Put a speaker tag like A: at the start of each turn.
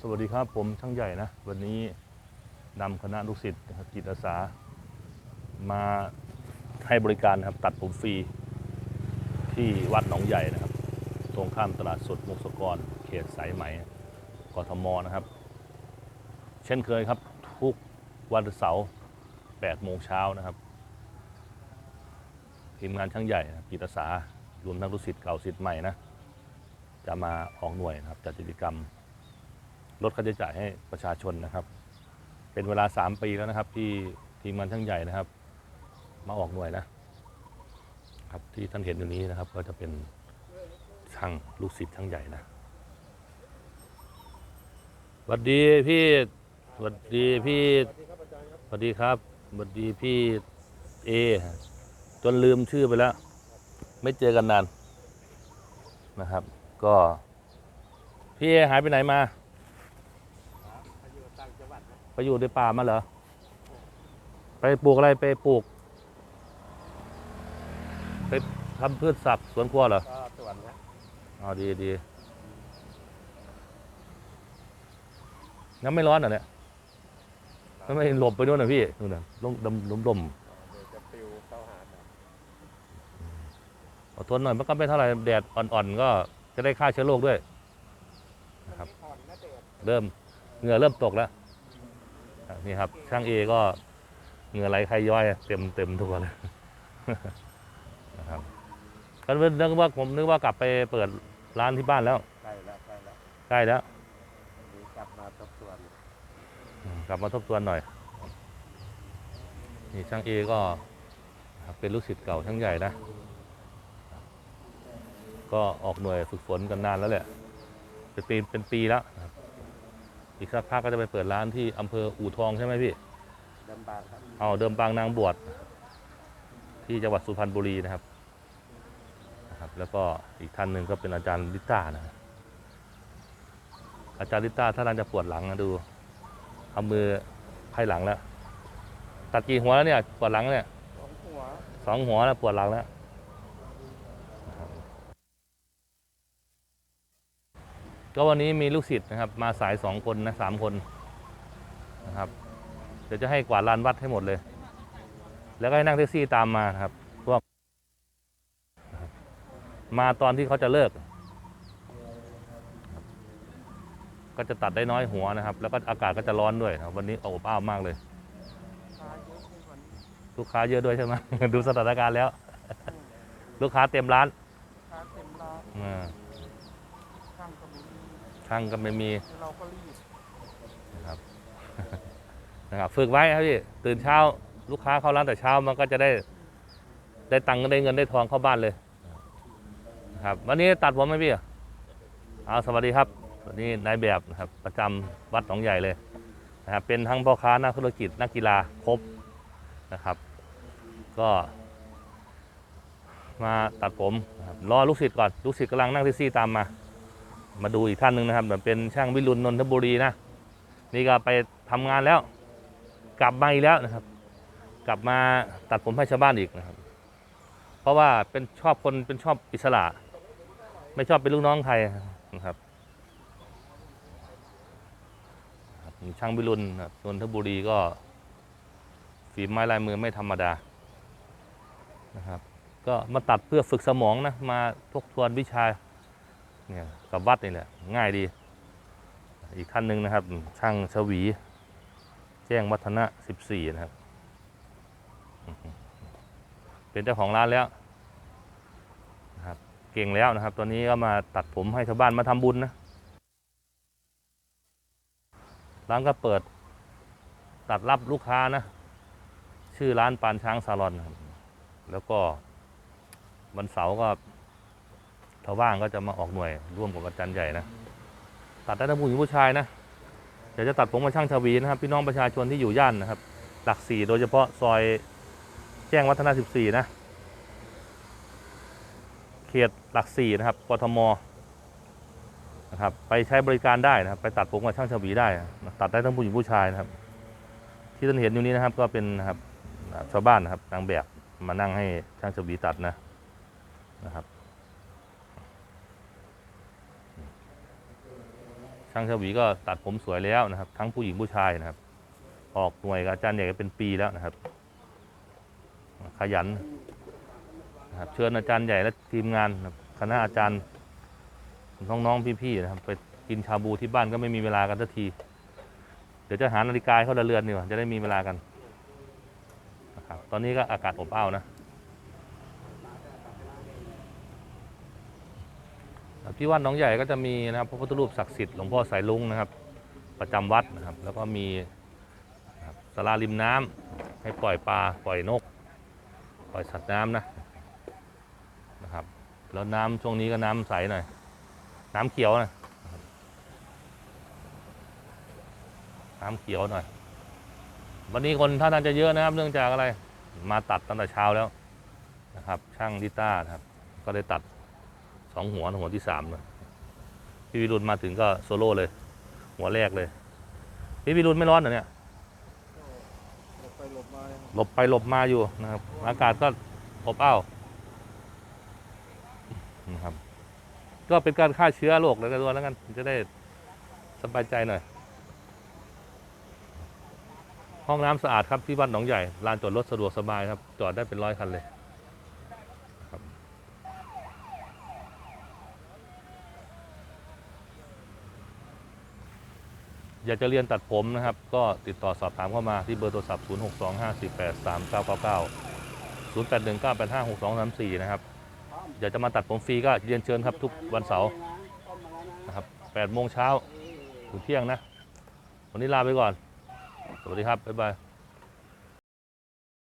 A: สวัสดีครับผมช่างใหญ่นะ วันนี้นำคณะลูกศิษย์จิตอาสา มาให้บริการนะครับตัดผมฟรี ที่วัดหนองใหญ่นะครับ ตรงข้ามตลาดสดมุกสกร เขตสายไหมกทมนะครับ เช่นเคยครับ ทุกวันเสาร์8โมงเช้านะครับทีมงานช่างใหญ่จิตอาสารวมทั้งลูกศิษย์เก่าศิษย์ใหม่นะจะมาออกหน่วยนะครับจัดกิจกรรม ลดค่าใช้จ่ายให้ประชาชนนะครับ เป็นเวลา 3 ปีแล้วนะครับที่ทีมงานช่างใหญ่นะครับ มาออกหน่วยนะครับที่ท่านเห็นอยู่นี้นะครับ ก็จะเป็นช่างลูกศิษย์ช่างใหญ่นะสวัสดีพี่สวัสดีพี่สวัสดีครับสวัสดีพี่เอจนลืมชื่อไปแล้ว ไม่เจอกันนานนะครับ ก็พี่เอหายไปไหนมา ไปอยู่ในป่ามาเหรอ ไปปลูกอะไรไปปลูก ไปทำพืชสักสวนครัวเหรอ
B: ก็ส่วนนะ
A: อ๋อดีดีน้ำไม่ร้อนเหรอเนี่ยน้ำไม่หลบไปนู่นนะพี่นู่นน่ะลมลมลมลม
B: เดี๋ยวจะปิวเข้าหากัน
A: อดทนหน่อยมันก็ไม่เท่าไหร่แดดอ่อนๆก็จะได้ฆ่าเชื้อโรคด้วย ครับ
B: อ่อนนะเด็ด
A: เริ่มเหงื่อเริ่มตกแล้วอะ นี่ครับ ช่างเอก็เหงื่อไหลใครย้อย เต็มเต็มทุกคนเลยนะครับก็นึกว่าผมนึกว่ากลับไปเปิดร้านที่บ้านแล้ว
B: ใกล้แล้วใกล้แล้ว
A: ใกล้แล้ว
B: นี่กลับมาทบทวน
A: อืมกลับมาทบทวนหน่อย นี่ช่างเอก็เป็นลูกศิษย์เก่าช่างใหญ่นะ ก็ออกหน่วยฝึกฝนกันนานแล้วแหละเป็นปีเป็นปีแล้วนะครับ อีกสักพักก็จะไปเปิดร้านที่อำเภออู่ทองใช่ไหมพี่
B: เดิมบางครับ
A: เอาเดิมบางนางบวชที่จังหวัดสุพรรณบุรีนะครับนะครับ แล้วก็อีกท่านหนึ่งก็เป็นอาจารย์ลิต้านะครับอาจารย์ลิต้าถ้าเราจะปวดหลังนะดูเอามือไพ่หลังแล้วตัดกี่หัวแล้วเนี่ยปวดหลังเนี่ย
B: สองหัว
A: สองหัวแล้วปวดหลังแล้วนะครับ ก็วันนี้มีลูกศิษย์นะครับ มาสายสองคนนะสามคนนะครับ เดี๋ยวจะให้กวาดลานวัดให้หมดเลย แล้วก็ให้นั่งแท็กซี่ตามมานะครับพวกนะครับมาตอนที่เขาจะเลิก ก็จะตัดได้น้อยหัวนะครับ แล้วก็อากาศก็จะร้อนด้วยนะครับวันนี้อบอ้าวมากเลย
B: ตาเยอะขึ้นกว่านี้
A: ลูกค้าเยอะด้วยใช่ไหมดูสถานการณ์แล้ว ลูกค้าเต็มร้าน
B: ตาเต็มร้าน
A: อ่า
B: ช่างก็ไม่มี
A: ช่างก็ไม่มี
B: เราก็รีบ
A: นะครับนะครับฝึกไว้ครับพี่ตื่นเช้าลูกค้าเข้าร้านแต่เช้ามันก็จะได้ ได้ตังค์ได้เงินได้ทองเข้าบ้านเลยนะครับวันนี้ตัดผมไหมพี่เอาสวัสดีครับวันนี้นายแบบนะครับประจำวัดหนองใหญ่เลยนะครับเป็นทั้งพ่อค้านักธุรกิจนักกีฬาครบนะครับ ก็มาตัดผมนะครับรอลูกศิษย์ก่อน ลูกศิษย์กำลังนั่งแท็กซี่ตามมา มาดูอีกท่านหนึ่งนะครับแบบเป็นช่างวิรุณนนทบุรีนะ นี่ก็ไปทำงานแล้ว กลับมาอีกแล้วนะครับ กลับมาตัดผมให้ชาวบ้านอีกนะครับ เพราะว่าเป็นชอบคนเป็นชอบอิสระ ไม่ชอบเป็นลูกน้องใครนะครับช่างวิรุณนนนทบุรีก็ฝีไม้ลายมือไม่ธรรมดานะครับ ก็มาตัดเพื่อฝึกสมองนะมาทบทวนวิชา เนี่ยกับวัดนี่แหละง่ายดี อีกท่านหนึ่งนะครับ ช่างชวี แจ้งวัฒนะ14นะครับ เป็นเจ้าของร้านแล้วนะครับเก่งแล้วนะครับ ตอนนี้ก็มาตัดผมให้ชาวบ้านมาทำบุญนะร้านก็เปิดตัดรับลูกค้านะ ชื่อร้านปานช้างซาลอน แล้วก็วันเสาร์ก็ ถ้าว่างก็จะมาออกหน่วยร่วมกับอาจารย์ใหญ่นะ ตัดได้ทั้งผู้หญิงผู้ชายนะเดี๋ยวจะตัดผมมาช่างชาวีนะครับ พี่น้องประชาชนที่อยู่ย่านนะครับ หลักสี่โดยเฉพาะซอยแจ้งวัฒนะ14 นะ เขตหลักสี่นะครับกทมนะครับ ไปใช้บริการได้นะครับ ไปตัดผมกับช่างชาวีได้นะตัดได้ทั้งผู้หญิงผู้ชายนะครับ ที่ท่านเห็นอยู่นี้นะครับก็เป็นนะครับชาวบ้านนะครับนางแบบมานั่งให้ช่างชาวีตัดนะนะครับ ช่างชวีก็ตัดผมสวยแล้วนะครับ ทั้งผู้หญิงผู้ชายนะครับ ออกหน่วยกับอาจารย์ใหญ่ก็เป็นปีแล้วนะครับ ขยันนะครับเชิญอาจารย์ใหญ่และทีมงานคณะอาจารย์น้องๆพี่ๆนะครับ ไปกินชาบูที่บ้านก็ไม่มีเวลากันสักที เดี๋ยวจะหานาฬิกาให้เขาเรือนดีกว่าจะได้มีเวลากันนะครับตอนนี้ก็อากาศอบอ้าวนะ ที่วัดหนองใหญ่ก็จะมีนะครับพระพุทธรูปศักดิ์สิทธิ์หลวงพ่อสายลุงนะครับ ประจำวัดนะครับ แล้วก็มีนะครับศาลาริมน้ำให้ปล่อยปลาปล่อยนก ปล่อยสัตว์น้ำนะนะครับ แล้วน้ำช่วงนี้ก็น้ำใสหน่อยน้ำเขียวนะน้ำเขียวหน่อย วันนี้คนท่าทางจะเยอะนะครับ เนื่องจากอะไร มาตัดตั้งแต่เช้าแล้วนะครับ ช่างดิต้านะครับ ก็ได้ตัด สองหัวหัวที่สามนะพี่วิรุณมาถึงก็โซโล่เลย หัวแรกเลย พี่วิรุณไม่ร้อนเหรอเนี่ยหลบไปหลบมาอยู่นะครับ อากาศก็อบอ้าวนะครับ ก็เป็นการฆ่าเชื้อโรคแล้วกันตัวแล้วกันจะได้สบายใจหน่อย ห้องน้ำสะอาดครับที่วัดหนองใหญ่ลานจอดรถสะดวกสบายครับ จอดได้เป็นร้อยคันเลยครับ อยากจะเรียนตัดผมนะครับ ก็ติดต่อสอบถามเข้ามาที่เบอร์โทรศัพท์ 0625483999 0819856234 นะครับ อยากจะมาตัดผมฟรีก็เรียนเชิญครับทุกวันเสาร์นะครับ8โมงเช้าถึงเที่ยงนะ วันนี้ลาไปก่อน สวัสดีครับ บ๊ายบาย